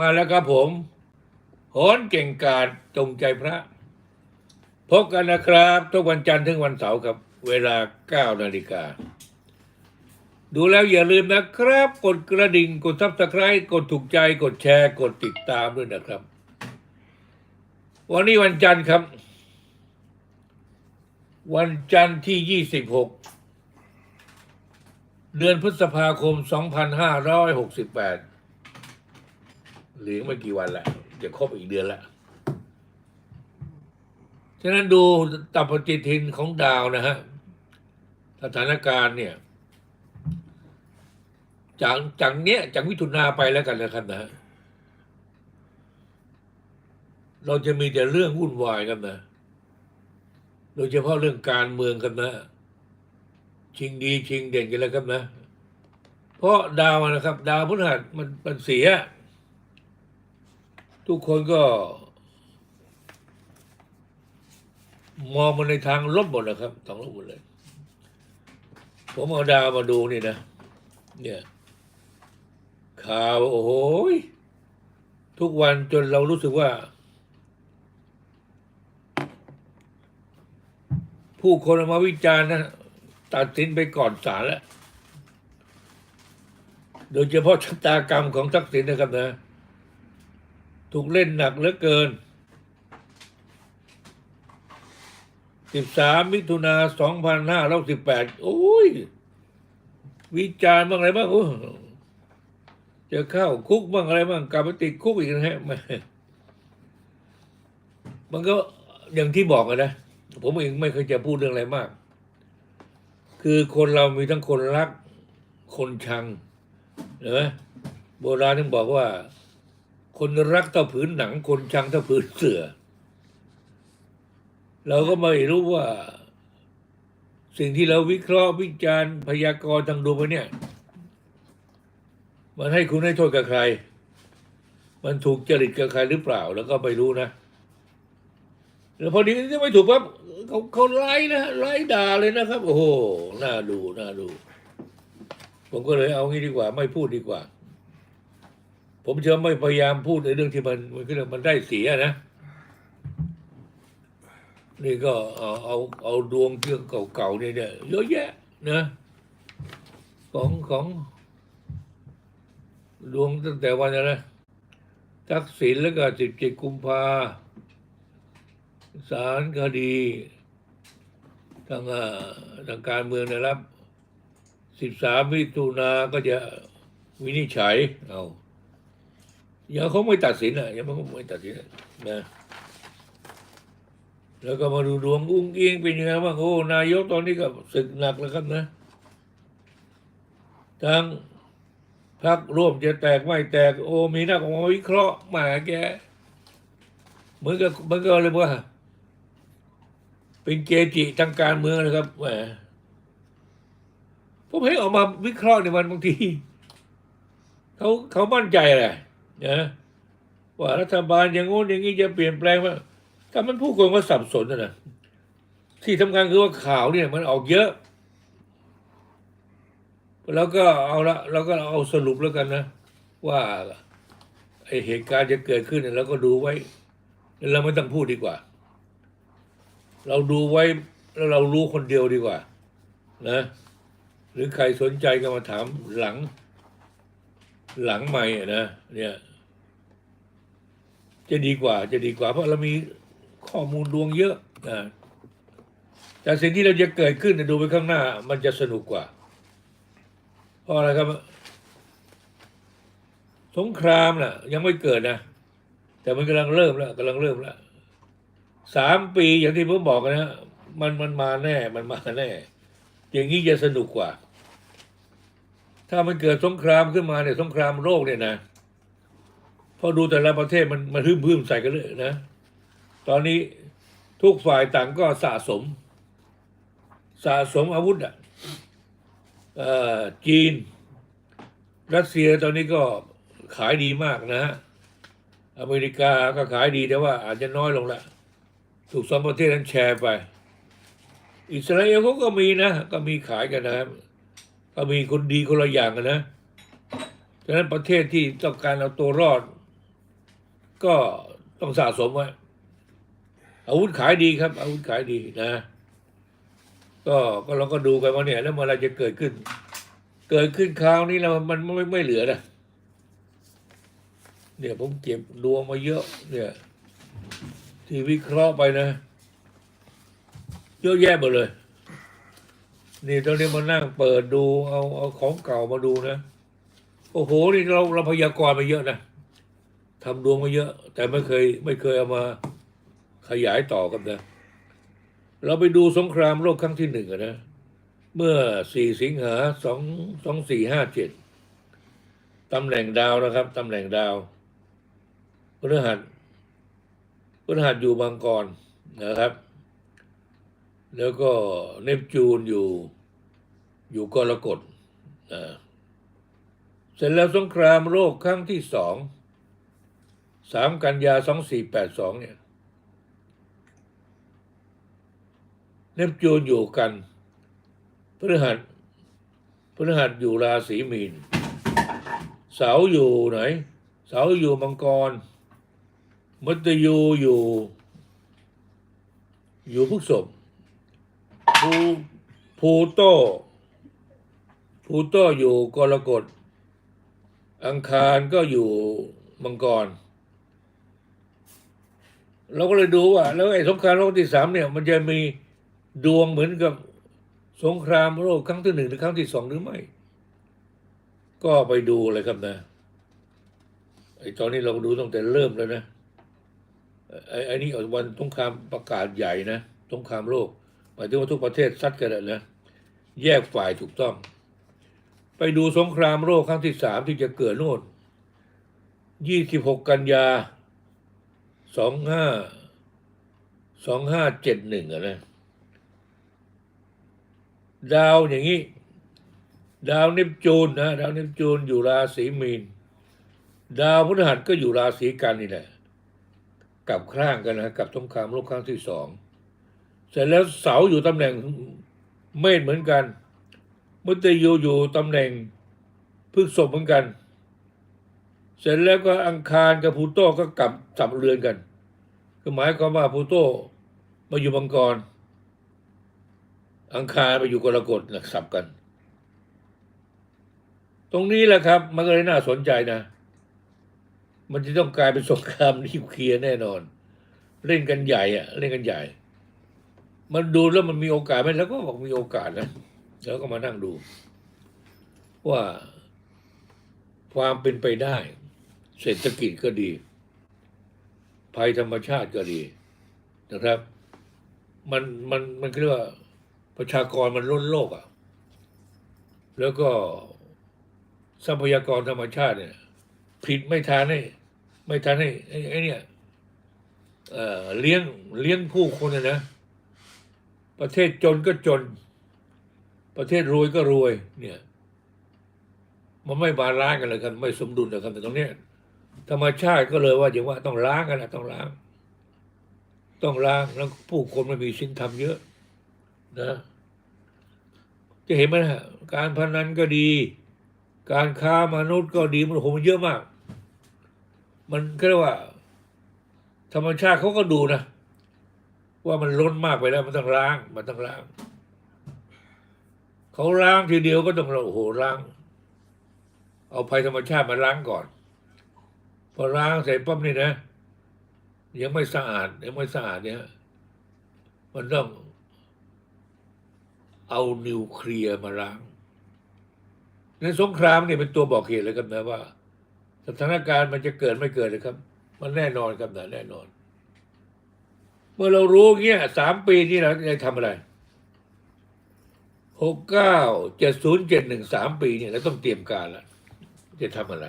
มาแล้วครับผมโหนเก่งกาจจงใจพระ พบกันนะครับ ทุกวันจันทร์ถึงวันเสาร์ครับ เวลา 9 นาฬิกา ดูแล้วอย่าลืมนะครับ กดกระดิ่ง กดซับสไครต์กดถูกใจ กดแชร์ กดติดตามด้วยนะครับ วันนี้วันจันทร์ครับ วันจันทร์ที่ 26 เดือนพฤษภาคม 2568 เหลือไม่กี่วันละจะครบอีกเดือนละฉะนั้นดูตับปฏิทินของดาวนะฮะสถานการณ์เนี่ย จากจากเนี้ยจากมิถุนาไปแล้วกันนะครับนะเราจะมีแต่เรื่องวุ่นวายกันนะโดยเฉพาะเรื่องการเมืองกันนะ ชิงดีชิงเด่นกันแล้วครับนะ เพราะดาวนะครับ ดาวพฤหัสมันมันเสีย ทุกคนก็มองมันในทางลบหมดนะครับทางลบหมดเลย ผมเอาดาวมาดูนี่นะ เนี่ยข่าวโอ้โหทุกวันจนเรารู้สึกว่า ผู้คนมาวิจารณ์นะตัดสินไปก่อนศาลแล้ว โดยเฉพาะชะตากรรมของทักษิณนะครับนะ ถูกเล่นหนักเหลือเกิน 13 มิถุนา2518 โอ้ย วิจารณ์บ้างอะไรบ้างโอ้จะเข้าคุกบ้างอะไรบ้างกลับไปติดคุกอีกนะฮะมันก็อย่างที่บอกนะ ผมเองไม่เคยจะพูดเรื่องอะไรมาก คือคนเรามีทั้งคนรัก คนชังเห็นไหมโบราณถึงบอกว่า คนรักเท่าผืนหนัง คนชังเท่าผืนเสือ เราก็ไม่รู้ว่า สิ่งที่เราวิเคราะห์วิจารณ์พยากรณ์ทางดวงไปเนี่ย มันให้คุณให้โทษกับใคร มันถูกจริตกับใครหรือเปล่า แล้วก็ไม่รู้นะแล้วพอดีที่ไม่ถูกปั๊บเขาเขาไล่นะไล่ด่าเลยนะครับ โอ้โหน่าดูน่าดู ผมก็เลยเอางี้ดีกว่า ไม่พูดดีกว่า ผมเชื่อไม่พยายามพูดในเรื่องที่มันมันก็มันได้เสียนะ นี่ก็เอาเอาเอาดวงเรื่องเก่าๆเนี่ยเนี่ยเยอะแยะนะของของ ดวงตั้งแต่วันอะไรทักษิณแล้วก็สิบเจ็ดกุมภาสารคดีทางทางการเมืองนะครับสิบสามมิถุนาก็จะวินิจฉัยเอา อยังเขาไม่ตัดสินอะยังเขาไม่ตัดสินอะนะแล้วก็มาดูดวงอุ้งอิงเป็นยังไงบ้างโอ้นายกตอนนี้ก็ศึกหนักแล้วครับนะทั้งพักร่วมจะแตกไม่แตก โอ้มีหนักออกมาวิเคราะห์มาแกเหมือนกับเหมันก็เลยว่า เป็นเกจิทางการเมืองนะครับแหมผมเห็นออกมาวิเคราะห์ในวันบางทีเขาเขามั่นใจแหละ นะว่ารัฐบาลอย่างงู้นอย่างนี้จะเปลี่ยนแปลงว่าถ้ามันผู้คนก็สับสนนะนะที่ทำคัญคือว่าข่าวเนี่ยมันออกเยอะ แล้วก็เอาละเราก็เอาสรุปแล้วกันนะ ว่าไอเหตุการณ์จะเกิดขึ้นเนี่ยเราก็ดูไว้แล้วเราไม่ต้องพูดดีกว่า เราดูไว้แล้วเรารู้คนเดียวดีกว่า นะ หรือใครสนใจก็มาถามหลัง หลังใหม่นะเนี่ย จะดีกว่าจะดีกว่า เพราะเรามีข้อมูลดวงเยอะนะแต่สิ่งที่เราจะเกิดขึ้นเนยดูไปข้างหน้า มันจะสนุกกว่า เพราะอะไรครับ สงครามน่ะ ยังไม่เกิดนะแต่มันกำลังเริ่มแล้วกำลังเริ่มแล้วสามปีอย่างที่ผมบอกนะมันมันมาแน่ มันมาแน่ อย่างนี้จะสนุกกว่า ถ้ามันเกิดสงครามขึ้นมาเนี่ยสงครามโลกเนี่ยนะพอดูแต่ละประเทศมันมันพึ่มพึ่มใส่กันเลยนะ ตอนนี้ทุกฝ่ายต่างก็สะสม สะสมอาวุธอะอ่อจีน รัสเซียตอนนี้ก็ขายดีมากนะฮะอเมริกาก็ขายดีแต่ว่าอาจจะน้อยลงละถูกสองประเทศนั้นแชร์ไป อิสราเอลเขาก็มีนะ ก็มีขายกันนะครับ ก็มีคนดีคนละอย่างกันนะฉะนั้นประเทศที่ต้องการเอาตัวรอด ก็ต้องสะสมไว้อาวุธขายดีครับ อาวุธขายดีนะ ก็ก็เราก็ดูกันว่าเนี่ย แล้วเมื่อไรจะเกิดขึ้น เกิดขึ้นคราวนี้แล้วมันไม่ไม่เหลือนะเนี่ยผมเก็บดวงมาเยอะ เนี่ย ที่วิเคราะห์ไปนะ เยอะแยะหมดเลย นี่ตอนนี้มานั่งเปิดดูเอาเอาของเก่ามาดูนะ โอ้โหนี่เราเราพยากรณ์มาเยอะนะทำดวงมาเยอะ แต่ไม่เคยไม่เคยเอามาขยายต่อกันนะ เราไปดูสงครามโลกครั้งที่หนึ่งนะ เมื่อสี่สิงหาสองสองสี่ห้าเจ็ดตำแหน่งดาวนะครับตำแหน่งดาวพฤหัสพฤหัสอยู่บางกรนะครับ แล้วก็เนปจูนอยู่ อยู่กรกฎเสร็จแล้วสงครามโลกครั้งที่สองสามกันยาสองสี่แปดสองเนี่ยเนปจูนอยู่กันพฤหัสพฤหัสอยู่ราศีมีน เสาอยู่ไหน เสาอยู่มังกรมัตยูอยู่ อยู่พฤษภภูภูโต ภูโตอยู่กรกฎ อังคารก็อยู่มังกร เราก็เลยดูว่า แล้วไอ้สงครามโลกที่สามเนี่ย มันจะมีดวงเหมือนกับสงครามโลกครั้งที่หนึ่งหรือครั้งที่สองหรือไม่ ก็ไปดูเลยครับนะไอ้ตอนนี้เราดูตั้งแต่เริ่มแล้วนะไอ้ไอ้นี่วันสงครามประกาศใหญ่นะสงครามโลกหมายถึงว่าทุกประเทศซัดกันแล้วนะแยกฝ่ายถูกต้อง ไปดูสงครามโลกครั้งที่สามที่จะเกิดโน่นยี่สิบหกกันยาสองห้าสองห้าเจ็ดหนึ่งอะนะดาวอย่างนี้ ดาวเนปจูนนะดาวเนปจูนอยู่ราศีมีน ดาวพฤหัสก็อยู่ราศีกันนี่แหละกลับข้างกันนะกับสงครามโลกครั้งที่สองเสร็จแล้วเสาอยู่ตำแหน่งเมษเหมือนกัน มุตยูอยู่ตำแหน่งพฤษภเหมือนกัน เสร็จแล้วก็อังคารกับพูโตก็กลับสับเรือนกันคือหมายความว่าพูโตมาอยู่มังกร อังคารไปอยู่กรกฎนะสับกัน ตรงนี้แหละครับ มันก็เลยน่าสนใจนะ มันจะต้องกลายเป็นสงครามนิวเคลียร์แน่นอน เล่นกันใหญ่อะเล่นกันใหญ่ มันดูแล้วมันมีโอกาสไหมแล้วก็บอกมีโอกาสนะ แล้วก็มานั่งดู ว่าความเป็นไปได้ เศรษฐกิจก็ดี ภัยธรรมชาติก็ดีนะครับ มันมันมันเรียกว่าประชากรมันล้นโลกอะ่ะ แล้วก็ทรัพยากรธรรมชาติเนี่ยผิดไม่ทานให้ไม่ทานให้ไอ้ไอเนี่ยเอ่อเลี้ยงเลี้ยงผู้คนนะนะประเทศจนก็จน ประเทศรวยก็รวย เนี่ยมันไม่บาลานซ์กันเลยครับไม่สมดุลนะครับแต่ตรงนี้ธรรมชาติก็เลยว่าอย่างว่าต้องล้างกันนะต้องล้าง ต้องล้างแล้วผู้คนมันมีสินธรรมเยอะ นะ จะเห็นไหมฮะการพนันก็ดี การค้ามนุษย์ก็ดีมันโอ้โหมันเยอะมาก มันก็เรียกว่า ธรรมชาติเขาก็ดูนะว่ามันล้นมากไปแล้วมันต้องล้าง มันต้องล้าง เขาล้างทีเดียวก็ต้องเราโหล้าง เอาภัยธรรมชาติมาล้างก่อน พอล้างเสร็จปั๊บนี่นะ ยังไม่สะอาดยังไม่สะอาดเนี่ยมันต้องเอานิวเคลียร์มาล้างในสงครามเนี่ยเป็นตัวบอกเหตุเลยครับนะว่า สถานการณ์มันจะเกิดไม่เกิดเลยครับ มันแน่นอนครับนะแน่นอน เมื่อเรารู้เงี้ยสามปีที่เราจะทำอะไร หกเก้าเจ็ดศูนย์เจ็ดหนึ่งสามปีเนี่ยเราต้องเตรียมการแล้วจะทำอะไร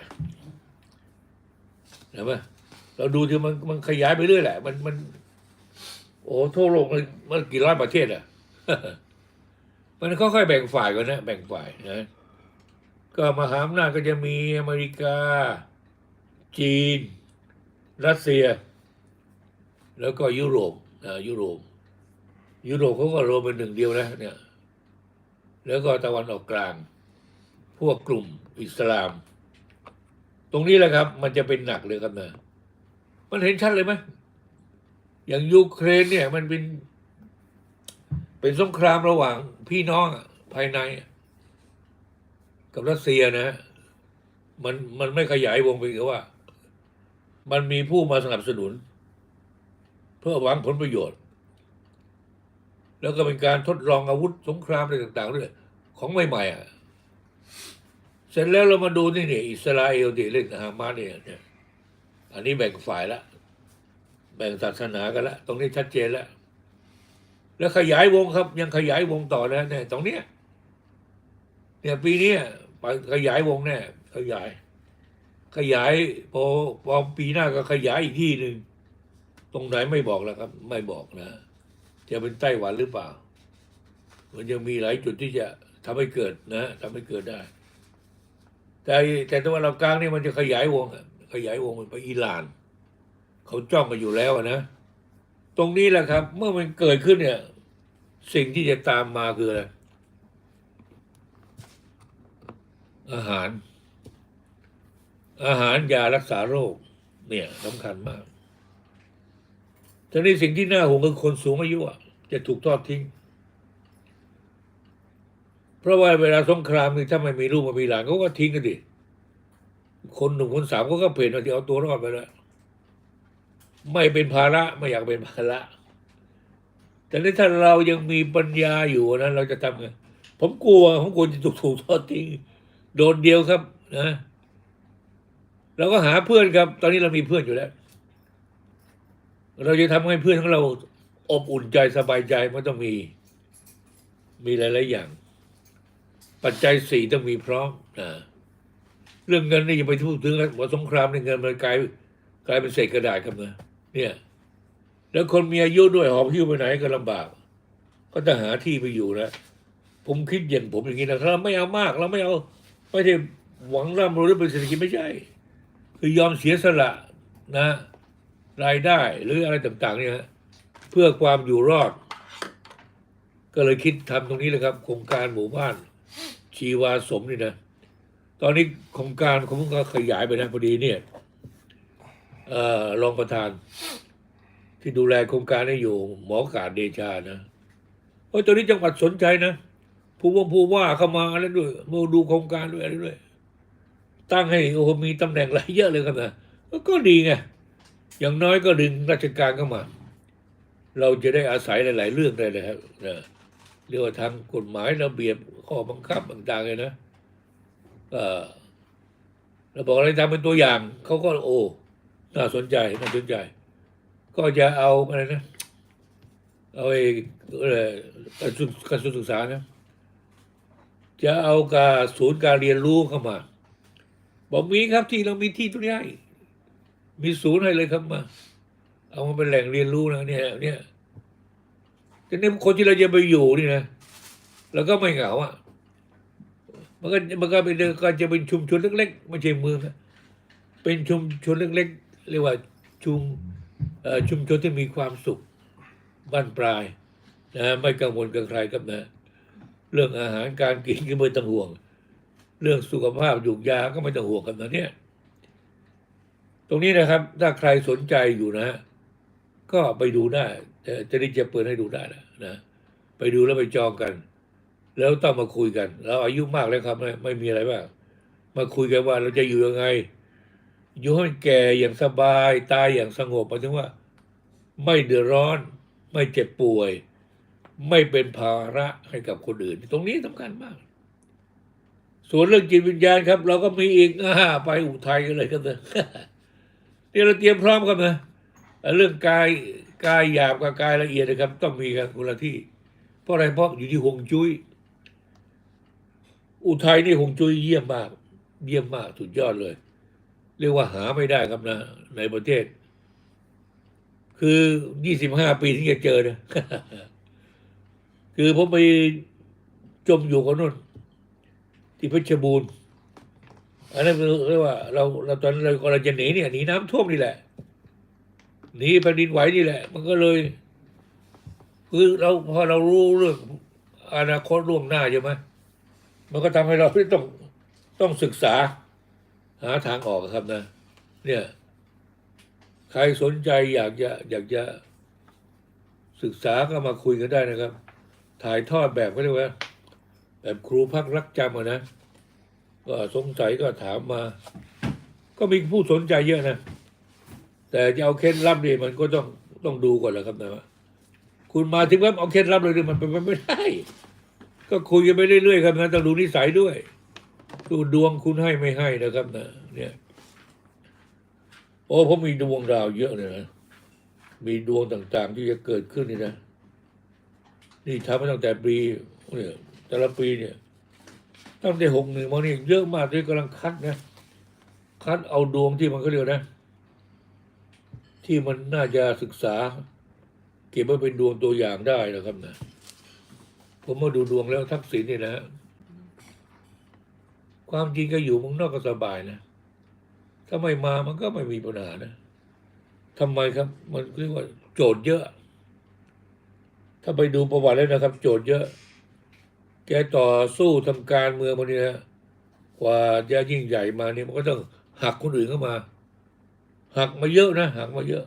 เห็นไหมเราดูที่มันมันขยายไปเรื่อยแหละ มันมัน โอ้ทั่วโลกมันมันกี่ร้อยประเทศอะ มันค่อยๆแบ่งฝ่ายกันนะแบ่งฝ่ายนะก็มหาอำนาจก็จะมีอเมริกา จีน รัสเซีย แล้วก็ยุโรปอ่ายุโรป ยุโรปเขาก็รวมเป็นหนึ่งเดียวนะเนี่ย แล้วก็ตะวันออกกลาง พวกกลุ่มอิสลาม ตรงนี้แหละครับ มันจะเป็นหนักเลยครับนะมันเห็นชัดเลยไหมอย่างยูเครนเนี่ย มันเป็น เป็นสงครามระหว่างพี่น้องภายใน กับรัสเซียนะ มันมันไม่ขยายวงไปคือว่า มันมีผู้มาสนับสนุน เพื่อหวังผลประโยชน์ แล้วก็เป็นการทดลองอาวุธสงครามอะไรต่างๆด้วยของใหม่ๆอะเสร็จแล้วเรามาดูนี่เนี่ยอิสราเอลที่เล่นฮามาสเนี่ยเนี่ยอันนี้แบ่งฝ่ายละแบ่งศาสนากันละตรงนี้ชัดเจนแล้วแล้วขยายวงครับ ยังขยายวงต่อนะเนี่ยตรงเนี้ยเนี่ยปีนี้ไปขยายวงแน่ขยาย ขยายพอพอปีหน้าก็ขยายอีกที่หนึ่งตรงไหนไม่บอกแล้วครับ ไม่บอกนะ จะเป็นไต้หวันหรือเปล่า มันยังมีหลายจุดที่จะทำให้เกิดนะทำให้เกิดได้ แต่แต่ตะวันออกกลางนี่มันจะขยายวงขยายวงมันไปอิหร่านเขาจ้องกันอยู่แล้วนะ ตรงนี้แหละครับ เมื่อมันเกิดขึ้นเนี่ย สิ่งที่จะตามมาคืออะไรอาหาร อาหารยารักษาโรค เนี่ยสำคัญมาก ทีนี้สิ่งที่น่าห่วงคือคนสูงอายุอะจะถูกทอดทิ้ง เพราะว่าเวลาสงครามนี่ถ้าไม่มีลูกไม่มีหลานเขาก็ทิ้งกันดิ คนหนุ่มคนสาวเขาก็เปลี่ยนมาที่เอาตัวรอดไปแล้ว ไม่เป็นภาระไม่อยากเป็นภาระแต่นี่ถ้าเรายังมีปัญญาอยู่นะเราจะทำไงผมกลัวผมกลัวจะถูกถูกทอดทิ้งโดนเดียวครับนะเราก็หาเพื่อนครับ ตอนนี้เรามีเพื่อนอยู่แล้ว เราจะทำให้เพื่อนของเราอบอุ่นใจสบายใจมันต้องมี มีหลาย ๆ อย่าง ปัจจัยสี่ต้องมีพร้อมนะเรื่องเงินนี่อย่าไปพูดถึงนะว่าสงครามในเงินมันกลายกลายเป็นเศษกระดาษครับนะเนี่ย แล้วคนมีอายุด้วยหอบหิ้วไปไหนก็ลำบาก ก็จะหาที่ไปอยู่นะผมคิดอย่างผมอย่างนี้นะเราไม่เอามากเราไม่เอาไม่ได้หวังร่ำรวยหรือเป็นเศรษฐกิจไม่ใช่ คือยอมเสียสละนะ รายได้หรืออะไรต่างๆ เนี่ยเพื่อความอยู่รอด ก็เลยคิดทำตรงนี้เลยครับ โครงการหมู่บ้าน ชีวาสมนี่นะ ตอนนี้โครงการผมก็ขยายไปนะพอดีเนี่ยเอ่อรองประธาน ที่ดูแลโครงการนี้อยู่ หมอกาดเดชานะเพราะตอนนี้จังหวัดสนใจนะผู้ว่าผู้ว่าเข้ามาแล้วด้วยมาดูโครงการด้วยอะไรด้วย ตั้งให้โอ้มีตำแหน่งหลายเยอะเลยครับนะก็ดีไง อย่างน้อยก็ดึงราชการเข้ามา เราจะได้อาศัยหลาย ๆ เรื่องได้เลยครับนะเรียกว่าทางกฎหมายระเบียบข้อบังคับต่างๆเลยนะเราบอกอะไรทำเป็นตัวอย่างเขาก็โอ้น่าสนใจน่าสนใจ ก็จะเอาอะไรนะ เอาไอ้เอ่อกระทรวงกระทรวงศึกษานะจะเอาการศูนย์การเรียนรู้เข้ามา บอกมีครับที่เรามีที่ตรงนี้ให้ มีศูนย์ให้เลยครับมา เอามาเป็นแหล่งเรียนรู้นะเนี่ยเนี่ยแต่เนี่คนที่เราจะไปอยู่นี่นะเราก็ไม่เหงาอะมันก็มันก็เป็นก็จะเป็นชุมชนเล็กๆไม่ใช่เมืองเป็นชุมชนเล็กๆเรียกว่าชุมชุมชนที่มีความสุขบ้านปลายนะไม่กังวลกับใครครับนะ เรื่องอาหารการกินก็ไม่ต้องห่วง เรื่องสุขภาพยุกยาก็ไม่ต้องห่วงกันนะเนี่ย ตรงนี้นะครับ ถ้าใครสนใจอยู่นะ ก็ไปดูได้จะได้จะเปิดให้ดูได้นะนะไปดูแล้วไปจองกัน แล้วต้องมาคุยกันเราอายุมากแล้วครับ ไม่ไม่มีอะไรมากมาคุยกันว่าเราจะอยู่ยังไง อยู่ให้แก่อย่างสบายตายอย่างสงบหมายถึงว่า ไม่เดือดร้อน ไม่เจ็บป่วย ไม่เป็นภาระให้กับคนอื่น ตรงนี้สำคัญมาก ส่วนเรื่องจิตวิญญาณครับ เราก็มีอีกอ่าไปอุทัยกันเลยครับเถอะ นี่เราเตรียมพร้อมครับนะเรื่องกายกายหยาบกับกายละเอียดนะครับ ต้องมีกันคนละที่ เพราะอะไรเพราะอยู่ที่หงจุ้ยอุทัยนี่หงจุ้ยเยี่ยมมาก เยี่ยมมากสุดยอดเลย เรียกว่าหาไม่ได้ครับนะ ในประเทศ คือยี่สิบห้าปีที่จะเจอนะคือผมไปจมอยู่กับนู่นที่เพชรบูรณ์ อันนั้นเรียกว่าเราเราตอนนั้นเรากำลังจะหนีเนี่ยหนีน้ำท่วมนี่แหละหนีแผ่นดินไหวนี่แหละ มันก็เลยคือเราพอเรารู้เรื่องอนาคตล่วงหน้าใช่ไหมมันก็ทำให้เราต้องต้องศึกษา หาทางออกครับนะ เนี่ย ใครสนใจอยากจะอยากจะศึกษาก็มาคุยกันได้นะครับ ถ่ายทอดแบบก็เรียกว่า แบบครูพักรักจำนะ ก็สงสัยก็ถามมา ก็มีผู้สนใจเยอะนะ แต่จะเอาเคล็ดลับนี่มันก็ต้องต้องดูก่อนแหละครับนะว่าคุณมาถึงแล้วเอาเคล็ดลับเลยนี่มันเป็นไปไม่ได้ ก็คุยกันไปเรื่อยๆครับนะต้องดูนิสัยด้วยดูดวงคุณให้ไม่ให้นะครับนะ เนี่ย โอ้ผมมีดวงดาวเยอะเลยนะมีดวงต่างๆ ที่จะเกิดขึ้นนี่นะ นี่ทำมาตั้งแต่ปีเนี่ยแต่ละปีเนี่ย ตั้งแต่หกหนึ่งมานี่เยอะมากที่กำลังคัดนะ คัดเอาดวงที่มันก็เรียกนะ ที่มันน่าจะศึกษา เก็บไว้เป็นดวงตัวอย่างได้นะครับนะผมมาดูดวงแล้วทักษิณนี่นะความจริงก็อยู่เมืองนอกก็สบายนะถ้าไม่มามันก็ไม่มีปัญหานะทำไมครับ มันเรียกว่าโจทย์เยอะ ถ้าไปดูประวัติแล้วนะครับ โจทย์เยอะ แกต่อสู้ทำการเมืองมาเนี่ยกว่าจะยิ่งใหญ่มาเนี่ยมันก็ต้องหักคนอื่นเข้ามา หักมาเยอะนะหักมาเยอะ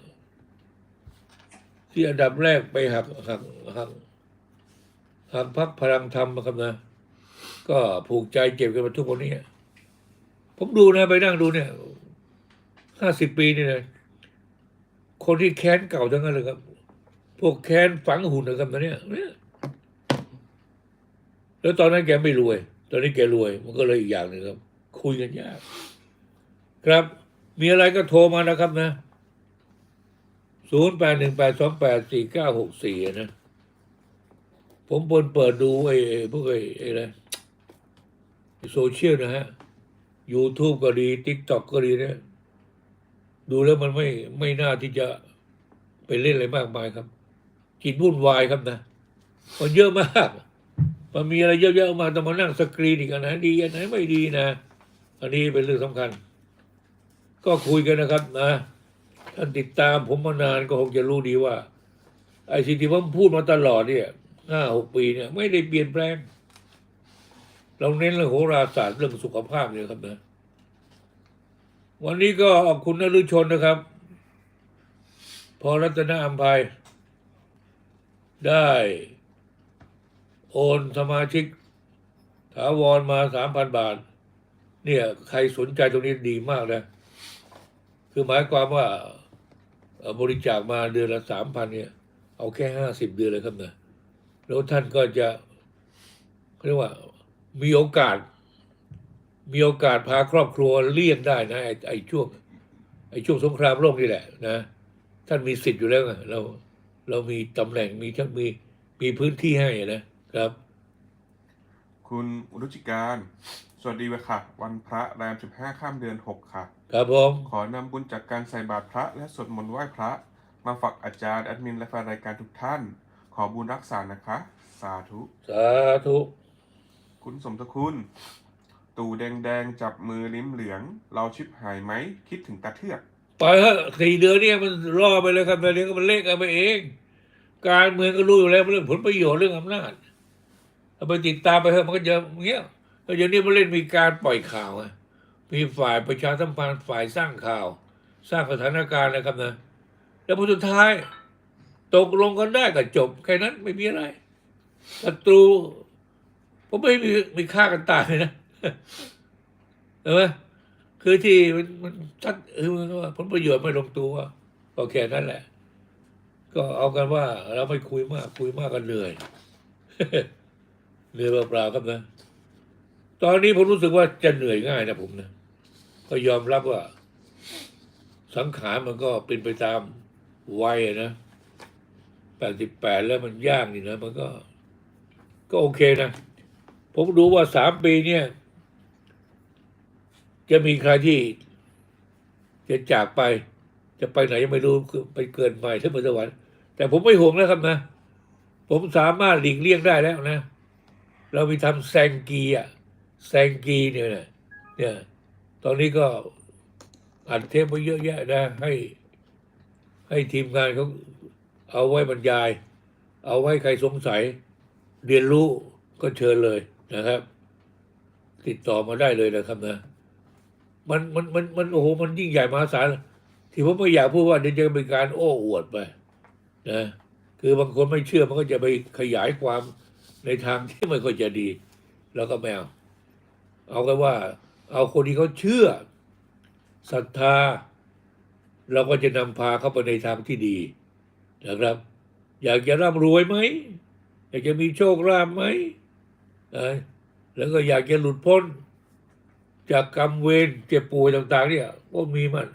ที่อันดับแรกไปหักหักหักหักพักพลังธรรมนะครับนะก็ผูกใจเจ็บกันมาทุกวันนี้ผมดูนะไปนั่งดูเนี่ยห้าสิบปีนี่นะคนที่แค้นเก่าทั้งนั้นเลยครับ พวกแค้นฝังหุ่นนะครับตอนนี้ยเนี่ย แล้วตอนนั้นแกไม่รวย ตอนนี้แกรวย มันก็เลยอีกอย่างหนึ่งครับ คุยกันยาก ครับ มีอะไรก็โทรมานะครับนะศูนย์แปดหนึ่งแปดสองแปดสี่เก้าหกสี่นะ ผมเปิดเปิดดูไอ้พวกไอ้อะไรโซเชียลนะฮะ YouTube ก็ดี TikTok ก็ดีเนี่ยดูแล้วมันไม่ไม่น่าที่จะไปเล่นอะไรมากมายครับจิตวุ่นวายครับนะ มันเยอะมาก มันมีอะไรเยอะๆมาต้องมานั่งสกรีนอีกอันไหนดีอันไหนไม่ดีนะ อันนี้เป็นเรื่องสำคัญ ก็คุยกันนะครับนะท่านติดตามผมมานานก็คงจะรู้ดีว่า ไอ้สิ่งที่ผมพูดมาตลอดเนี่ยห้าหกปีเนี่ย ไม่ได้เปลี่ยนแปลง เราเน้นเรื่องโหราศาสตร์เรื่องสุขภาพเนี่ยครับนะวันนี้ก็ขอบคุณนฤชนนะครับ พอรัตนอัมภัยได้ โอนสมาชิกถาวรมาสามพันบาท เนี่ย ใครสนใจตรงนี้ดีมากนะ คือหมายความว่าบริจาคมาเดือนละสามพันเนี่ย เอาแค่ห้าสิบเดือนเลยครับนะแล้วท่านก็จะเรียกว่ามีโอกาส มีโอกาสพาครอบครัวเลี่ยงได้นะไอ้ไอช่วงไอ้ช่วงสงครามโลกนี่แหละนะ ท่านมีสิทธิ์อยู่แล้วไงเราเรามีตำแหน่งมีทั้งมีมีพื้นที่ให้นะ ครับ คุณรุจิการ สวัสดีค่ะ วันพระแรม15ข้ามเดือน6ค่ะ ครับผม ขอนำบุญจากการใส่บาตรพระ และสวดมนต์ไหว้พระ มาฝากอาจารย์แอดมินและแฟนรายการทุกท่าน ขอบุญรักษานะคะ สาธุ สาธุ คุณสมทคุณ ตู่แดงๆจับมือลิ้มเหลือง เราชิบหายไหม คิดถึงตาเทือกไปเถอะสี่เดือนเนี่ยมันรอไปเลยครับแต่เดี๋ยวก็มันเละกันไปเอง การเมืองก็รู้อยู่แล้วเรื่องผลประโยชน์เรื่องอำนาจ เอาไปติดตามไปเถอะมันก็จะเงี้ยแล้วเดี๋ยวนี้มันเล่นมีการปล่อยข่าวไงมีฝ่ายประชาสัมพันธ์ฝ่ายสร้างข่าว สร้างสถานการณ์นะครับนะแล้วพอสุดท้าย ตกลงกันได้ก็จบแค่นั้นไม่มีอะไรศัตรูผมไม่มีมีฆ่ากันตายนะเห็นไหมคือที่มันมันชัดเออว่าผลประโยชน์ไม่ลงตัวก็แค่นั้นแหละ ก็เอากันว่า เราไม่คุยมากคุยมากกันเหนื่อย เหนื่อยเปล่าๆครับนะ ตอนนี้ผมรู้สึกว่าจะเหนื่อยง่ายนะผมนะ ก็ยอมรับว่า สังขารมันก็เป็นไปตามวัยนะแปดสิบแปดแล้วมันย่างนี่นะ มันก็ ก็โอเคนะ ผมดูว่าสามปีเนี่ย จะมีใครที่จะจากไป จะไปไหนยังไม่รู้คือไปเกินไปที่บนสวรรค์แต่ผมไม่ห่วงนะครับนะ ผมสามารถหลีกเลี่ยงได้แล้วนะ เรามีทำแซงกีอะแซงกีเนี่ยเนี่ยตอนนี้ก็อัดเทปไว้เยอะแยะนะ ให้ ให้ทีมงานเขาเอาไว้บรรยาย เอาไว้ใครสงสัย เรียนรู้ก็เชิญเลยนะครับ ติดต่อมาได้เลยนะครับนะมันมันมันมันโอ้โหมันยิ่งใหญ่มหาศาลที่ผมไม่อยากพูดว่าเดี๋ยวจะเป็นการโอ้อวดไปนะคือบางคนไม่เชื่อมันก็จะไปขยายความ ในทางที่ไม่ค่อยจะดี แล้วก็ไม่เอาเอากันว่า เอาคนที่เขาเชื่อศรัทธา เราก็จะนำพาเขาไปในทางที่ดีนะครับ อยากจะร่ำรวยไหมอยากจะมีโชคลาภไหมแล้วก็อยากจะหลุดพ้น จากกรรมเวรเจ็บป่วยต่าง ๆ เนี่ยก็มีมัน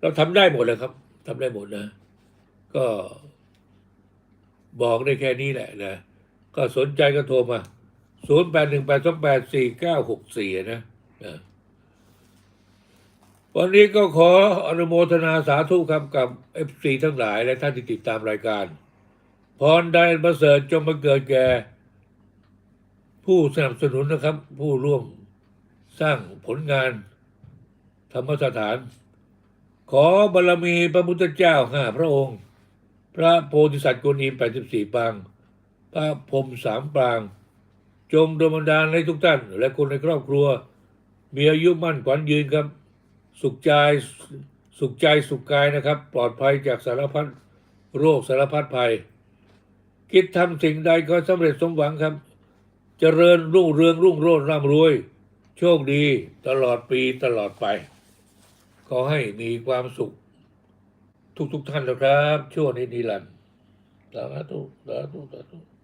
เราทำได้หมดเลยครับทำได้หมดนะ ก็บอกได้แค่นี้แหละนะ ก็สนใจก็โทรมา 0 8 1 8 2 8 4 9 6 4นะนะ วันนี้ก็ขออนุโมทนาสาธุครับกับเอฟซีทั้งหลายและท่านที่ติดตามรายการ พรใดประเสริฐจงมาเกิดแก่ ผู้สนับสนุนนะครับ ผู้ร่วมสร้างผลงานธรรมสถาน ขอบารมีพระพุทธเจ้าห้าพระองค์ พระโพธิสัตว์กุณีแปดสิบสี่ปาง พระพรมสามปราง จงดลบันดาลให้ทุกท่าน และคนในครอบครัว มีอายุมั่นขวัญยืนครับ สุขใจสุขใจสุขกายนะครับ ปลอดภัยจากสารพัดโรคสารพัดภัย คิดทำสิ่งใดก็สำเร็จสมหวังครับ เจริญรุ่งเรืองรุ่งโรจน์ร่ำรวย โชคดีตลอดปีตลอดไป ขอให้มีความสุข ทุกๆทท่านนะครับ ชั่วนิดนิรันดร์สาธุสาธุสาธุ